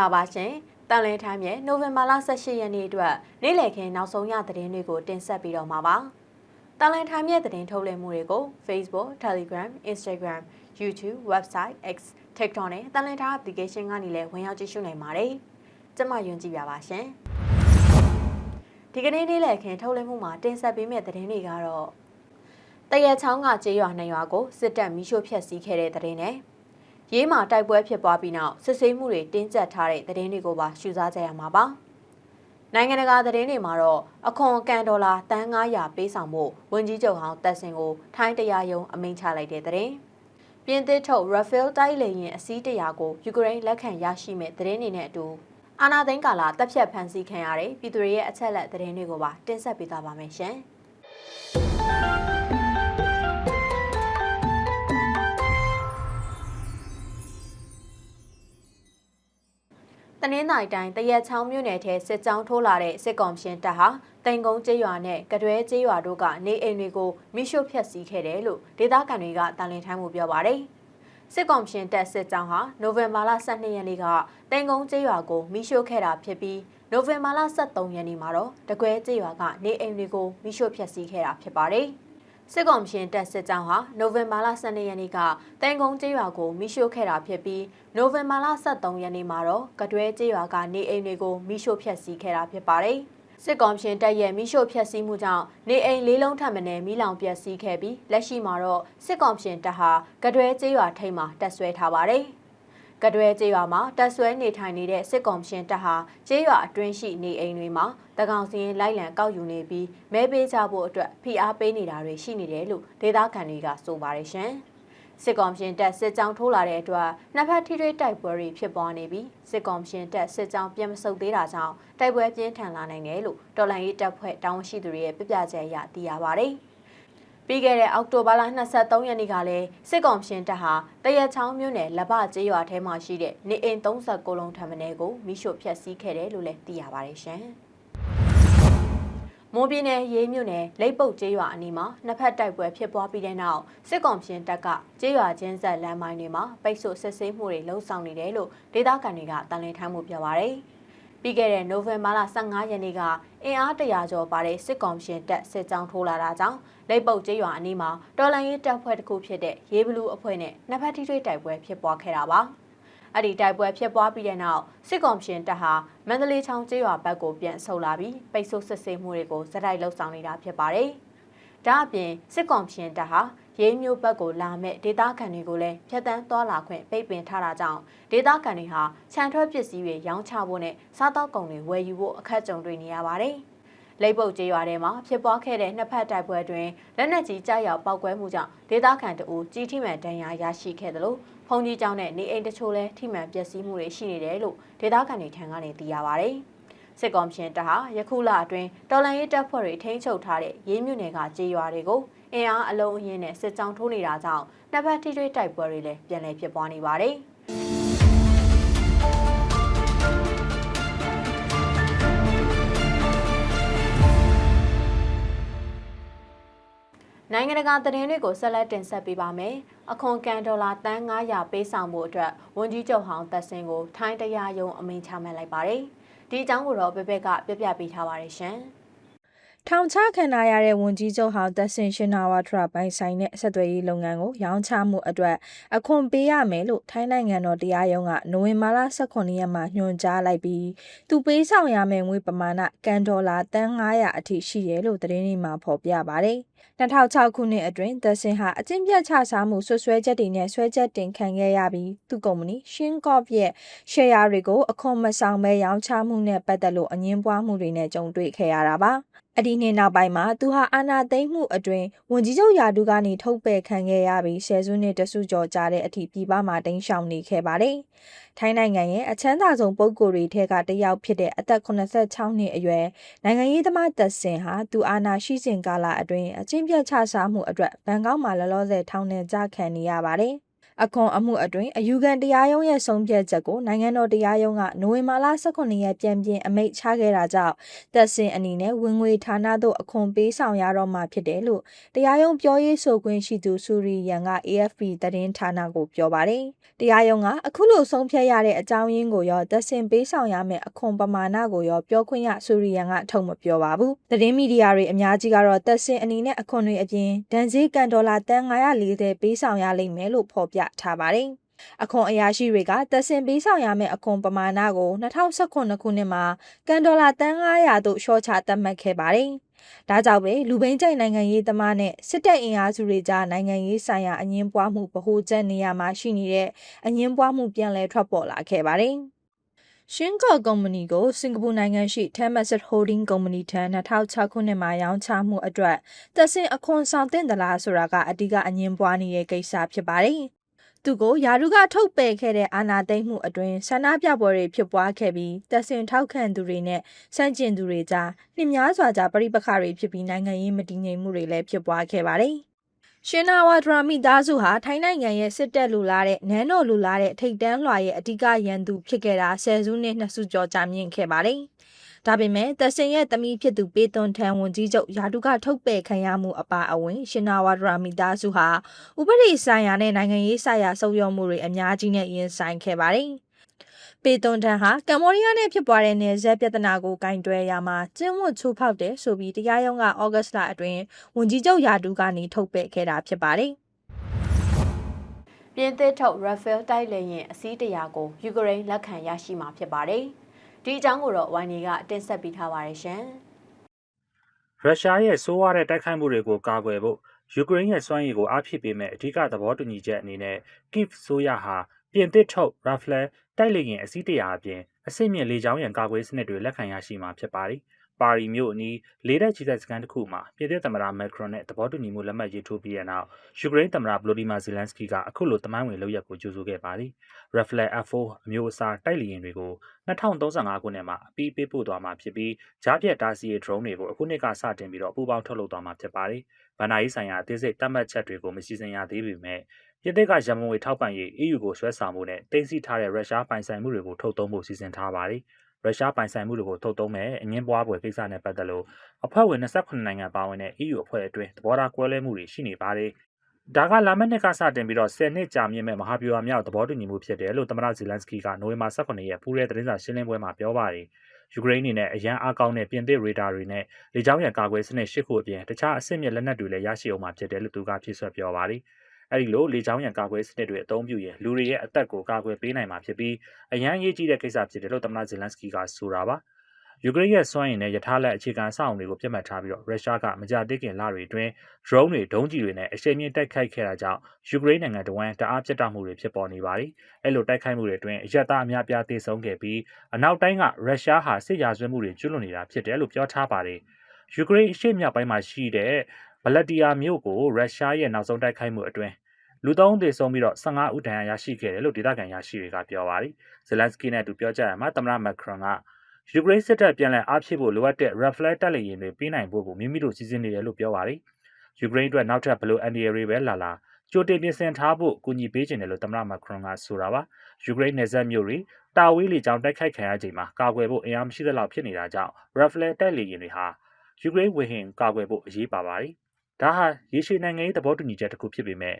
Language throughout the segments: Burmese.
္ဂလာပါရှင်တန်လင်းထိုင်းရဲ့နိုဝင်ဘာလ18ရက်နေ့အတွက်နေ့လည်ခင်းနောက်ဆုံးရသတင်းတွေကိုတင်ဆက်ပြီးတော့မှာပါတန်လင်းထိုင်းရဲ့သတင်းထုတ်လွှင့်မှုတွေကို Facebook, Telegram, Instagram, YouTube, Website, X, TikTok နဲ့တန်လင်းထိုင်း application ကနေလည်းဝင်ရောက်ကြည့်ရှုနိုင်ပါတယ်ကျမယွန်ကြည့်ပြပါရှင်ဒီကနေ့နေ့လည်ခင်းထုတ်လွှင့်မှုမှာတင်ဆက်ပေးမယ့်သတင်းတွေကတော့တရက်ချောင်းကကျေးရွာနှစ်ရွာကိုစစ်တပ်မီးရှို့ဖျက်ဆီးခဲ့တဲ့သတင်းနဲ့ ရေးမှာတိုက်ပွဲဖြစ်ပွားပြီးနောက်စစ်ဆေးမှုတွေတင်းကျပ်ထားတဲ့သတင်းတွေကိုပါရှုစားကြရမှာပါ။နိုင်ငံတကာသတင်းတွေမှာတော့အခွန်ကန်ဒေါ်လာတန်း900ပေးဆောင်မှုဝန်ကြီးချုပ်ဟောင်းတက်စင်ကိုထိုင်းတရားရုံးအမိန့်ချလိုက်တဲ့သတင်း။ပြင်သစ်ထုတ် Rafael တိုက်လေယာဉ်အစီးတရာကိုယူကရိန်းလက်ခံရရှိမဲ့သတင်းတွေနဲ့အတူအာနာသိန်းကာလာတပ်ဖြတ်ဖန်ဆီးခံရတဲ့ပြည်သူတွေရဲ့အချက်လက်သတင်းတွေကိုပါတင်ဆက်ပေးသွားပါမယ်ရှင်။ တနင်္သာရီတိုင်းတရက်ချောင်းမြို့နယ်ထဲစစ်ကြောင်းထိုးလာတဲ့စစ်ကောင်ရှင်တပ်ဟာတိန်ကုန်းကျေးရွာနဲ့ကတွဲကျေးရွာတို့ကနေအိမ်တွေကိုမိရှို့ဖျက်ဆီးခဲ့တယ်လို့ဒေသခံတွေကတာလင်ထိုင်းမှုပြောပါတယ်။စစ်ကောင်ရှင်တပ်စစ်ကြောင်းဟာနိုဝင်ဘာလ12ရက်နေ့ကတိန်ကုန်းကျေးရွာကိုမိရှို့ခဲ့တာဖြစ်ပြီးနိုဝင်ဘာလ23ရက်နေ့မှာတော့တကွဲကျေးရွာကနေအိမ်တွေကိုမိရှို့ဖျက်ဆီးခဲ့တာဖြစ်ပါတယ်။ စစ်ကောင်ရှင်တပ်စစ်ကြောင်းဟာနိုဝင်ဘာလ12ရက်နေ့ကတန်ကုန်းကျေးရွာကိုမိရှို့ခဲ့တာဖြစ်ပြီးနိုဝင်ဘာလ23ရက်နေ့မှာတော့ကတွဲကျေးရွာကနေအိမ်တွေကိုမိရှို့ဖျက်ဆီးခဲ့တာဖြစ်ပါတယ်။စစ်ကောင်ရှင်တပ်ရဲ့မိရှို့ဖျက်ဆီးမှုကြောင့်နေအိမ်လေးလုံးထပ်မံမိလောင်ပျက်စီးခဲ့ပြီးလက်ရှိမှာတော့စစ်ကောင်ရှင်တပ်ဟာကတွဲကျေးရွာထိပ်မှာတပ်ဆွဲထားပါတယ်။ ကတွဲကျေးရွာမှာတပ်ဆွဲနေထိုင်နေတဲ့စစ်ကောင်ရှင်တပ်ဟာကျေးရွာအတွင်းရှိနေအိမ်တွေမှာတကောင်စင်းလိုက်လံကောက်ယူနေပြီးမဲပေးကြဖို့အတွက်ဖိအားပေးနေတာတွေရှိနေတယ်လို့ဒေသခံတွေကဆိုပါတယ်ရှင်။စစ်ကောင်ရှင်တပ်စစ်ကြောင်းထိုးလာတဲ့အတွက်နှစ်ဖက်ထိတွေ့တိုက်ပွဲတွေဖြစ်ပွားနေပြီးစစ်ကောင်ရှင်တပ်စစ်ကြောင်းပြန်မဆုတ်သေးတာကြောင့်တိုက်ပွဲပြင်းထန်လာနိုင်တယ်လို့တော်လှန်ရေးတပ်ဖွဲ့တာဝန်ရှိသူတွေရဲ့ပြပြချက်အရသိရပါတယ်။ ပြီးခဲ့တဲ့အောက်တိုဘာလ23ရက်နေ့ကလည်းစစ်ကောင်ရှင်တပ်ဟာတရချောင်းမြို့နယ်လပကျေးရွာထဲမှာရှိတဲ့နေအိမ်39လုံးထံမှနယ်ကိုမိရှို့ဖျက်ဆီးခဲ့တယ်လို့လည်းသိရပါတယ်ရှင်။မွန်ပြည်နယ်ရေးမြို့နယ်လိပ်ပုတ်ကျေးရွာအနီးမှာနှစ်ဖက်တိုက်ပွဲဖြစ်ပွားပြီးတဲ့နောက်စစ်ကောင်ရှင်တပ်ကကျေးရွာချင်းဆက်လမ်းမိုင်းတွေမှာပိတ်ဆို့စစ်ဆေးမှုတွေလှုံ့ဆော်နေတယ်လို့ဒေသခံတွေကတန်လင်းထမ်းမှုပြောပါရယ်။ ပြီးခဲ့တဲ့နိုဝင်ဘာလ15ရက်နေ့ကအင်အားတရာကျော်ပါတဲ့စစ်ကောင်ရှင်တပ်စစ်ကြောင်းထိုးလာတာကြောင့်လိပ်ပုတ်ကျေးရွာအနီးမှာတော်လန်ရေးတပ်ဖွဲ့တစ်ခုဖြစ်တဲ့ရေးဘလူးအဖွဲ့နဲ့နှစ်ဖက်ထိတွေ့တိုက်ပွဲဖြစ်ပွားခဲ့တာပါ။အဲ့ဒီတိုက်ပွဲဖြစ်ပွားပြီးတဲ့နောက်စစ်ကောင်ရှင်တပ်ဟာမန္တလေးချောင်းကျေးရွာဘက်ကိုပြန်ဆုတ်လာပြီးပိတ်ဆို့စစ်ဆေးမှုတွေကိုစတိုက်လှုပ်ဆောင်နေတာဖြစ်ပါတယ်။ဒါအပြင်စစ်ကောင်ရှင်တပ်ဟာ ရေးမျိုးဘက်ကိုလာမဲ့ဒေသခံတွေကိုလည်းဖျက်ဆီးသွားလာခွင့်ပိတ်ပင်ထားတာကြောင့်ဒေသခံတွေဟာခြံထွက်ပစ္စည်းတွေရောင်းချဖို့နဲ့စားတောက်ကုန်တွေဝယ်ယူဖို့အခက်ကြုံတွေ့နေရပါတယ်။လိပ်ပုတ်ကျေးရွာထဲမှာဖြစ်ပွားခဲ့တဲ့နှစ်ဖက်တိုက်ပွဲတွင်လက်နက်ကြီးကြားရောက်ပောက်ကွဲမှုကြောင့်ဒေသခံတအူကြီးထိမှန်ဒဏ်ရာရရှိခဲ့တယ်လို့ဖုန်ကြီးကျောင်းနဲ့နေအိမ်တချို့လည်းထိမှန်ပျက်စီးမှုတွေရှိနေတယ်လို့ဒေသခံတွေထံကနေသိရပါတယ်။ စစ်ကောင်ရှင်တပ်ဟာယခုလအတွင်းတော်လန်ရေးတပ်ဖွဲ့တွေထိန်းချုပ်ထားတဲ့ရေးမြုနယ်ကကြေးရွာတွေကိုအင်အားအလုံးအင်းနဲ့စစ်ကြောင်းထိုးနေတာကြောင့်နှစ်ဖက်ထိတွေ့တိုက်ပွဲတွေလည်းပြန်လည်ဖြစ်ပွားနေပါတယ်။နိုင်ငံတကာသတင်းတွေကိုဆက်လက်တင်ဆက်ပေးပါမယ်။အခွန်ကန်ဒေါ်လာတန်း900ပေးဆောင်မှုအတွက်ဝန်ကြီးချုပ်ဟောင်းသက်စင်ကိုထိုင်းတရားရုံးအမိန့်ချမှတ်လိုက်ပါတယ်။ ဒီအကြောင်းကိုတော့ဘဲဘက်ကပြပြပေးထားပါတယ်ရှင်။ထောင်ချခံရရတဲ့ဝန်ကြီးချုပ်ဟောင်းသက်စင်ရှင်နာဝါထရပိုင်ဆိုင်တဲ့ဆက်သွယ်ရေးလုပ်ငန်းကိုရောင်းချမှုအတွက်အခွန်ပေးရမယ်လို့ထိုင်းနိုင်ငံတော်တရားရုံးကနိုဝင်ဘာလ18ရက်မှာညွှန်ကြားလိုက်ပြီးသူပေးဆောင်ရမယ့်ငွေပမာဏကန်ဒေါ်လာတန်း900အထိရှိတယ်လို့သတင်းတွေမှာဖော်ပြပါတယ်။ 2006ခုနှစ်အတွင်းသက်စင်ဟာအကျင့်ပြတ်ချစားမှုဆွဆွဲချက်တွေနဲ့ဆွဲချက်တင်ခံခဲ့ရပြီးသူ့ကုမ္ပဏီရှင်းကော့ရဲ့ share တွေကိုအခွန်မဆောင်ဘဲရောင်းချမှုနဲ့ပတ်သက်လို့အငင်းပွားမှုတွေနဲ့ကြုံတွေ့ခဲ့ရတာပါ။အဒီနှစ်နောက်ပိုင်းမှာသူဟာအာဏာသိမ်းမှုအတွင်းဝန်ကြီးချုပ်ယာဒူကနေထုတ်ပယ်ခံခဲ့ရပြီးဆယ်စုနှစ်တစုကျော်ကြာတဲ့အထိပြည်ပမှာတင်းရှောင်နေခဲ့ပါတယ်။ထိုင်းနိုင်ငံရဲ့အချမ်းသာဆုံးပုဂ္ဂိုလ်တွေထဲကတစ်ယောက်ဖြစ်တဲ့အသက်86နှစ်အရွယ်နိုင်ငံရေးသမားသက်စင်ဟာသူအာဏာရှိစဉ်ကာလအတွင်းအချင်းပြတ်ချစားမှုအတွက်ဘန်ကောက်မှာလောလောဆယ်ထောင်ထဲကြခံနေရပါတယ်။ အခွန်အမှုအတွင်းအယူခံတရားရုံးရဲ့ဆုံးဖြတ်ချက်ကိုနိုင်ငံတော်တရားရုံးကနိုဝင်ဘာလ18ရက်ပြန်ပြင်အမိန့်ချခဲ့တာကြောင့်တက်စင်အနေနဲ့ဝင်ငွေဌာနသို့အခွန်ပေးဆောင်ရတော့မှာဖြစ်တယ်လို့တရားရုံးပြောရေးဆိုခွင့်ရှိသူစူရီယန်က AFP သတင်းဌာနကိုပြောပါတယ်။တရားရုံးကအခုလိုဆုံးဖြတ်ရတဲ့အကြောင်းရင်းကိုရောတက်စင်ပေးဆောင်ရမယ့်အခွန်ပမာဏကိုရောပြောခွင့်ရစူရီယန်ကထုတ်မပြောပါဘူး။သတင်းမီဒီယာတွေအများကြီးကတော့တက်စင်အနေနဲ့အခွန်တွေအပြင်ဒဏ်ကြေးကန်ဒေါ်လာတန်940ပေးဆောင်ရလိမ့်မယ်လို့ဖော်ပြထားပါတယ်။အခွန်အရာရှိတွေကတက်စင်ပေးဆောင်ရမယ့်အခွန်ပမာဏကို2019ခုနှစ်မှာကန်ဒေါ်လာတန်900သို့လျှော့ချသတ်မှတ်ခဲ့ပါတယ်။ဒါကြောင့်ပဲလူဘိန်းကျိုင်နိုင်ငံရေးသမားနဲ့စစ်တပ်အင်အားစုတွေကြားနိုင်ငံရေးဆိုင်ရာအငင်းပွားမှုဗဟိုချက်နေရာမှာရှိနေတဲ့အငင်းပွားမှုပြန်လည်ထွက်ပေါ်လာခဲ့ပါတယ်။ရှင်းကော့ကုမ္ပဏီကိုစင်ကာပူနိုင်ငံရှိ Temasek Holding ကုမ္ပဏီထံ2006ခုနှစ်မှာရောင်းချမှုအတွက်တက်စင်အခွန်ဆောင်တင်သလားဆိုတာကအဓိကအငင်းပွားနေတဲ့ကိစ္စဖြစ်ပါတယ်။ သူကိုယာရုကထုတ်ပယ်ခဲ့တဲ့အာဏာသိမ်းမှုအတွင်းဆန္ဒပြပွဲတွေဖြစ်ပွားခဲ့ပြီးတက်စင်ထောက်ခံသူတွေနဲ့စန့်ကျင်သူတွေကြားနှင်းများစွာကြားပြိပခါတွေဖြစ်ပြီးနိုင်ငံရေးမတည်ငြိမ်မှုတွေလည်းဖြစ်ပွားခဲ့ပါတယ်။ရှင်နာဝါဒရာမိသားစုဟာထိုင်းနိုင်ငံရဲ့စစ်တပ်လူလာတဲ့နန်းတော်လူလာတဲ့ထိတ်တန်းလွှာရဲ့အဓိကရန်သူဖြစ်ခဲ့တာဆယ်စုနှစ်နှစ်စုကျော်ကြာမြင့်ခဲ့ပါတယ်။ ဒါပေမဲ့တဆင်ရဲ့သမီးဖြစ်သူပေသွန်ထန်ဝန်ကြီးချုပ်ယာဒုကထုတ်ပယ်ခံရမှုအပါအဝင်ရှင်နာဝါဒရာမိသားစုဟာဥပဒေဆိုင်ရာနဲ့နိုင်ငံရေးဆိုင်ရာဆုံးယုံမှုတွေအများကြီးနဲ့ရင်ဆိုင်ခဲ့ပါတယ်။ပေသွန်ထန်ဟာကမ္ဘောဒီးယားနဲ့ဖြစ်ပွားတဲ့နယ်စပ်ပြဿနာကိုကင်တွယ်ရမှာကျင်းဝတ်ချိုးဖောက်တယ်ဆိုပြီးတရားရုံးကဩဂတ်စ်လအတွင်းဝန်ကြီးချုပ်ယာဒုကနေထုတ်ပယ်ခဲ့တာဖြစ်ပါတယ်။ပြင်သစ်ထုတ် Rafale တိုက်လေယာဉ်အစီးတရာကိုယူကရိန်းလက်ခံရရှိမှာဖြစ်ပါတယ်။ ဒီအကြောင်းကိုတော့ဝိုင်းနေကတင်ဆက်ပေးထားပါတယ်ရှင်။ရုရှားရဲ့ဆိုးဝါးတဲ့တိုက်ခိုက်မှုတွေကိုကာကွယ်ဖို့ယူကရိန်းရဲ့စွမ်းရည်ကိုအားဖြည့်ပေးမဲ့အဓိကသဘောတူညီချက်အနေနဲ့ Kyiv ဆိုရဟာပြင်သစ်ထုတ် Rafale တိုက်လေယာဉ်အစီးတရာအပြင်အစိမ့်မြင့်လေကြောင်းရန်ကာကွယ်စနစ်တွေလက်ခံရရှိမှာဖြစ်ပါတယ်။ ပါရီမြို့အနီးလေးတပ်ကြီးတပ်စခန်းတစ်ခုမှာပြည်သစ်သမ္မတမက်ခရွန်နဲ့သဘောတူညီမှုလက်မှတ်ရေးထိုးပြီးတဲ့နောက်ယူကရိန်းသမ္မတဗလိုဒီမာဇီလန်စကီကအခုလိုတမိုင်းဝင်လုပ်ရက်ကိုကြိုဆိုခဲ့ပါတယ်။ Rafale F4 အမျိုးအစားတိုက်လေယာဉ်တွေကို2035ခုနှစ်မှာအပြီးပေးပို့သွားမှာဖြစ်ပြီးဂျားပြက်တာစီရီ drone တွေကိုအခုနှစ်ကစတင်ပြီးတော့ပူးပေါင်းထုတ်လုပ်သွားမှာဖြစ်ပါတယ်။ဗန်နာရေးဆိုင်ရာအသေးစိတ်တတ်မှတ်ချက်တွေကိုမစီစဉ်ရသေးပေမဲ့ပြည်သစ်ကရမန်ငွေထောက်ပံ့ရေး EU ကိုဆွဲဆောင်မှုနဲ့တင်စီထားတဲ့ရုရှားပိုင်ဆိုင်မှုတွေကိုထုတ်သုံးဖို့စီစဉ်ထားပါတယ်။ ရုရှားပိုင်ဆိုင်မှုတွေကိုထုတ်သုံးမဲ့အငင်းပွားပွဲကိစ္စနဲ့ပတ်သက်လို့အဖွဲ့ဝင်28နိုင်ငံပါဝင်တဲ့ EU အဖွဲ့အတွင်းသဘောထားကွဲလွဲမှုတွေရှိနေပါတယ်။ဒါကလာမယ့်နှစ်ကစတင်ပြီးတော့10နှစ်ကြာမြင့်မဲ့မဟာဗျူဟာမြောက်သဘောတူညီမှုဖြစ်တယ်လို့သမ္မတဇီလန်စကီကနိုဝင်ဘာ18ရက်ပူးရဲသတင်းစာရှင်းလင်းပွဲမှာပြောပါတယ်။ယူကရိန်းအနေနဲ့အရန်အားကောင်းတဲ့ပြင်သစ်ရေဒါတွေနဲ့လေကြောင်းရန်ကာကွယ်စနစ်၈ခုအပြင်တခြားအဆင့်မြင့်လက်နက်တွေလည်းရရှိအောင်မှာဖြစ်တယ်လို့သူကဖြည့်ဆွတ်ပြောပါတယ်။ အဲဒီလိုလေကြောင်းရန်ကာကွယ်စနစ်တွေအသုံးပြုရင်လူတွေရဲ့အသက်ကိုကာကွယ်ပေးနိုင်မှာဖြစ်ပြီးအရန်အရေးကြီးတဲ့ကိစ္စဖြစ်တယ်လို့သမ္မတဇီလန်စကီကဆိုတာပါ။ယူကရိန်းရဲ့စွမ်းရည်နဲ့ယထာလက်အခြေခံအဆောက်အအုံတွေကိုပြတ်မှတ်ထားပြီးတော့ရုရှားကမကြာသေးခင်လတွေအတွင်း drone တွေဒုံးကျည်တွေနဲ့အရှိန်မြင့်တိုက်ခိုက်ခဲ့တာကြောင့်ယူကရိန်းနိုင်ငံတဝန်းတအားပြတ်တောက်မှုတွေဖြစ်ပေါ်နေပါတယ်။အဲလိုတိုက်ခိုက်မှုတွေအတွင်းအရက်သားအများပြားသေဆုံးခဲ့ပြီးအနောက်တိုင်းကရုရှားဟာစစ်ရာဇဝတ်မှုတွေကျူးလွန်နေတာဖြစ်တယ်လို့ပြောထားပါတယ်။ယူကရိန်းအရှေ့မြောက်ပိုင်းမှာရှိတဲ့ဗလက်တီယာမြို့ကိုရုရှားရဲ့နောက်ဆုံးတိုက်ခိုက်မှုအတွင်း လူသုံးသေဆုံးပြီးတော့15ဦးဒဏ်ရာရရှိခဲ့တယ်လို့ဒေသခံရရှိတွေကပြောပါတယ်။ဇလန်စကီနဲ့သူပြောကြရမှာသမ္မတမက်ခရွန်ကယူကရိန်းစစ်တပ်ပြန်လည်အားဖြည့်ဖို့လိုအပ်တဲ့ Rafale တပ်လေယာဉ်တွေပေးနိုင်ဖို့ကိုမိမိတို့စီစဉ်နေတယ်လို့ပြောပါတယ်။ယူကရိန်းအတွက်နောက်ထပ်ဘလို့အန်ဒီရီပဲလာလာကြိုတင်ပြင်ဆင်ထားဖို့ကူညီပေးခြင်းတယ်လို့သမ္မတမက်ခရွန်ကဆိုတာပါ။ယူကရိန်းနယ်စပ်မြို့တွေတာဝေးလေကြောင်းတိုက်ခိုက်ခံရချိန်မှာကာကွယ်ဖို့အင်အားမရှိသလောက်ဖြစ်နေတာကြောင့် Rafale တပ်လေယာဉ်တွေဟာယူကရိန်းဝေဟင်ကာကွယ်ဖို့အရေးပါပါတယ်။ဒါဟာရေရှည်နိုင်ငံရေးသဘောတူညီချက်တစ်ခုဖြစ်ပေမဲ့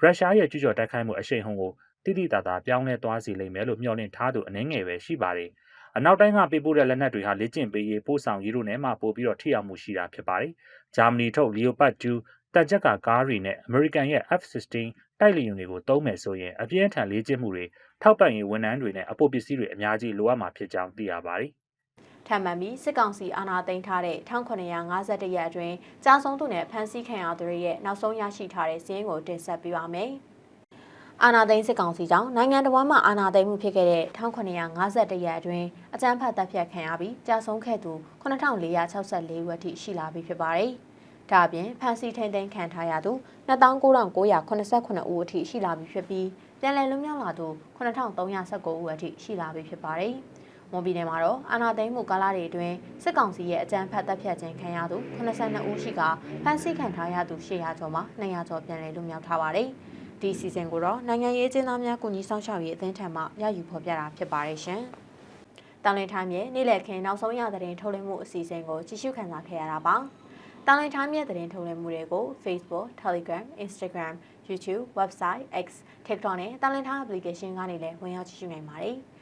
ရုရှားရဲ့ကျူးကျော်တိုက်ခိုက်မှုအရှိန်ဟုန်ကိုတိတိတသာပြောင်းလဲသွားစေလိမ့်မယ်လို့မျှော်လင့်ထားသူအနှင်းငယ်ပဲရှိပါတယ်။အနောက်တိုင်းကပေးပို့တဲ့လက်နက်တွေဟာလေ့ကျင့်ပေးရေးပို့ဆောင်ရေးတို့နဲ့မှပို့ပြီးတော့ထိရောက်မှုရှိတာဖြစ်ပါတယ်။ဂျာမနီထုတ် Leopard 2တန်ချက်ကကားတွေနဲ့အမေရိကန်ရဲ့ F-16 တိုက်လေယာဉ်တွေကိုသုံးမယ်ဆိုရင်အပြင်းထန်လေ့ကျင့်မှုတွေထောက်ပံ့ရေးဝန်ထမ်းတွေနဲ့အပိုပစ္စည်းတွေအများကြီးလိုအပ်မှာဖြစ်ကြောင်းသိရပါတယ်။ ထပ်မံပြီးစစ်ကောင်စီအာဏာသိမ်းထားတဲ့1951ရက်အတွင်းကြာဆုံးသူနဲ့ဖမ်းဆီးခံရသူတွေရဲ့နောက်ဆုံးရရှိထားတဲ့စီးရင်ကိုတင်ဆက်ပေးပါမယ်။အာဏာသိမ်းစစ်ကောင်စီကြောင့်နိုင်ငံတော်မှာအာဏာသိမ်းမှုဖြစ်ခဲ့တဲ့1951ရက်အတွင်းအကြမ်းဖက်တပ်ဖြတ်ခံရပြီးကြာဆုံးခဲ့သူ9464ဦးအထိရှိလာပြီဖြစ်ပါတယ်။ဒါအပြင်ဖမ်းဆီးထိန်းသိမ်းခံထားရသူ29,989ဦးအထိရှိလာပြီဖြစ်ပြီးပြန်လည်လွတ်မြောက်လာသူ9319ဦးအထိရှိလာပြီဖြစ်ပါတယ်။ မွန်ပြည်နယ်မှာတော့အာနာသိန်းမှုကာလတွေအတွင်းစစ်ကောင်စီရဲ့အကြမ်းဖက်တပ်ဖြတ်ခြင်းခံရသူ82ဦးရှိကဖမ်းဆီးခံထားရသူ800ကျော်မှာ200ကျော်ပြန်လည်လွတ်မြောက်ထားပါတယ်။ဒီစီစဉ်ကိုတော့နိုင်ငံရေးအကျဉ်းသားများကုညီဆောင်ရှောက်ရေးအသင်းထံမှရယူဖော်ပြတာဖြစ်ပါတယ်ရှင်။တန်လင်းထိုင်းရဲ့နေ့လည်ခင်းနောက်ဆုံးရသတင်းထုတ်လွှင့်မှုအစီအစဉ်ကိုကြည့်ရှုခံစားခဲ့ရတာပါ။တန်လင်းထိုင်းရဲ့သတင်းထုတ်လွှင့်မှုတွေကို Facebook, Telegram, Instagram, YouTube, Website, X, TikTok နဲ့တန်လင်းထိုင်း application ကနေလည်းဝင်ရောက်ကြည့်ရှုနိုင်ပါတယ်။